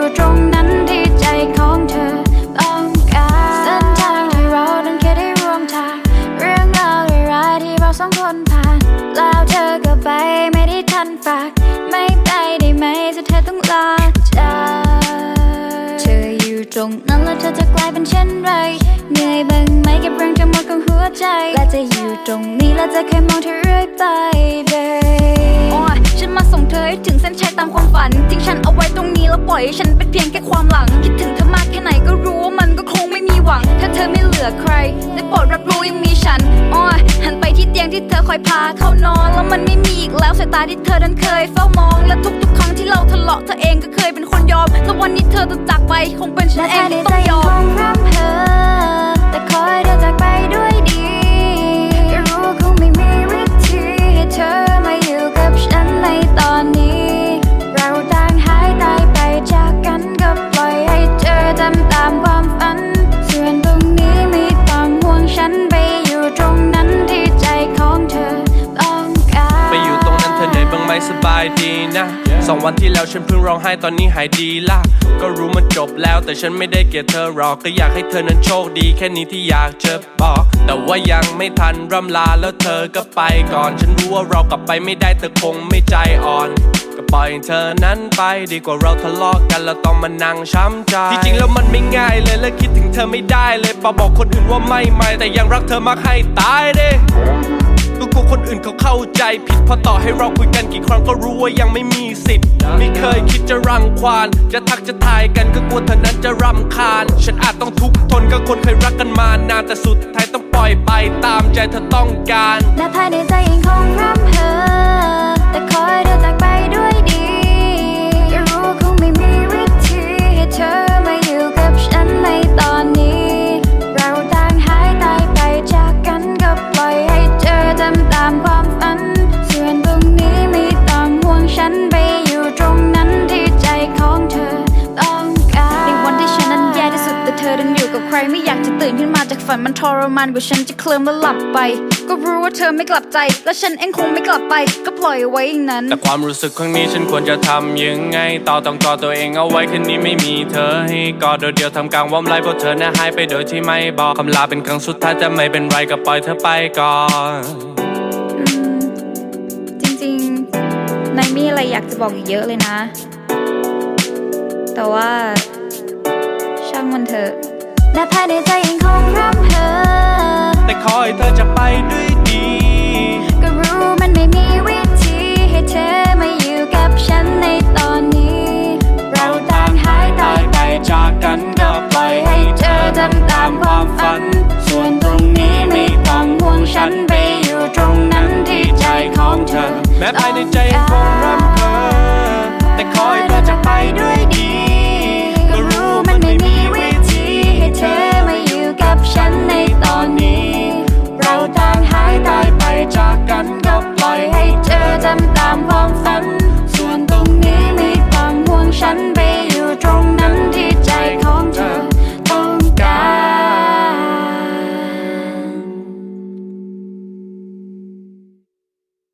อยู่ตรงนั้นที่ใจของเธอต้องการเส้นทางที่เรานั้นแค่ได้รวมทาง เรื่องราวร้ายๆที่เราสองคนผ่าน แล้วเธอก็ไปไม่ได้ทันฝาก ไม่ไปได้ไหมสุดเธอต้องลาจากเธออยู่ตรงนั้นแล้วเธอจะกลายเป็นเช่นไรเหนื่อยบ้างไหมกับเรื่องทั้หมดของหัวใจ และจะอยู่ตรงนี้และจะแค่มองเธอเรื่อยไป ยให้ฉันเป็นเพียงแค่ความหลัง คิดถึงเธอมากแค่ไหนก็รู้ว่ามันก็คงไม่มีหวัง ถ้าเธอไม่เหลือใครได้โปรดรับรู้ยังมีฉันอ้ยหันไปที่เตียงที่เธอคอยพาเข้านอนแล้วมันไม่มีอีกแล้วสายตาที่เธอนั้นเคยเฝ้ามองและทุกๆ ครั้งที่เราทะเลาะเธอเองก็เคยเป็นคนยอมแล้ววันนี้เธอจะจากไปคงเป็นฉันเองที่ต้องยอมเธอ นะสองวันที่แล้วฉันเพิ่งร้องไห้ตอนนี้หายดีละก็รู้มันจบแล้วแต่ฉันไม่ได้เกลียดเธอหรอกก็อยากให้เธอนั้นโชคดีแค่นี้ที่อยากจะบอก แต่ว่ายังไม่ทันร่ำลาแล้วเธอก็ไปก่อน ฉันรู้ว่าเรากลับไปไม่ได้เธอคงไม่ใจอ่อนก็ปล่อยให้เธอนั้นไปดีกว่าเราทะเลาะกันแล้วต้องมานั่งช้ำใจที่จริงแล้วมันไม่ง่ายเลยและคิดถึงเธอไม่ได้เลยปาบอกคนอื่นว่าไม่ไม่แต่ยังรักเธอมากให้ตายเด้ คนอื่นเขาเข้าใจผิดเพราะต่อให้เราคุยกันกี่ครั้งก็รู้ว่ายังไม่มีสิทธิ์ไม่เคยคิดจะรังควาน จะทักจะทายกันก็กลัวเธอนั้นจะรำคาญ ฉันอาจต้องทุกข์ทนก็คนเคยรักกันมานานแต่สุดท้ายต้องปล่อยไปตามใจเธอต้องการและภายในใจยังคง กับใครไม่อยากจะตื่นขึ้นมาจากฝันมันทรมานกว่าฉันจะเคลิ้มและหลับไป ก็รู้ว่าเธอไม่กลับใจ และฉันเองคงไม่กลับไป ก็ปล่อยไว้อย่างนั้น แต่ความรู้สึกครั้งนี้ฉันควรจะทำยังไง ต่อต้องกอดตัวเองเอาไว้คืนนี้ไม่มีเธอให้กอดโดดเดียวทำกลางว่อมไรเพราะเธอน่ะหายไปโดยที่ไม่บอกคำลาเป็นครั้งสุดท้ายแต่ไม่เป็นไรก็ปล่อยเธอไปก่อนอืมจริงๆนายมีอะไรอยากจะบอกอีกเยอะเลยนะ แต่ว่าช่างมันเถอะ และภายในใจยังคงร่ำเพ้อแต่ขอให้เธอจะไปด้วยดี ก็รู้มันไม่มีวิธีให้เธอมาอยู่กับฉันในตอนนี้ เราต่างหายตายไปจากกันก็ปล่อยให้เธอทำตามความฝัน ส่วนตรงนี้ไม่ต้องห่วงฉันไปอยู่ตรงนั้นที่ใจของเธอ แม้ภายในใจยังคงร่ำเพ้อแต่ขอให้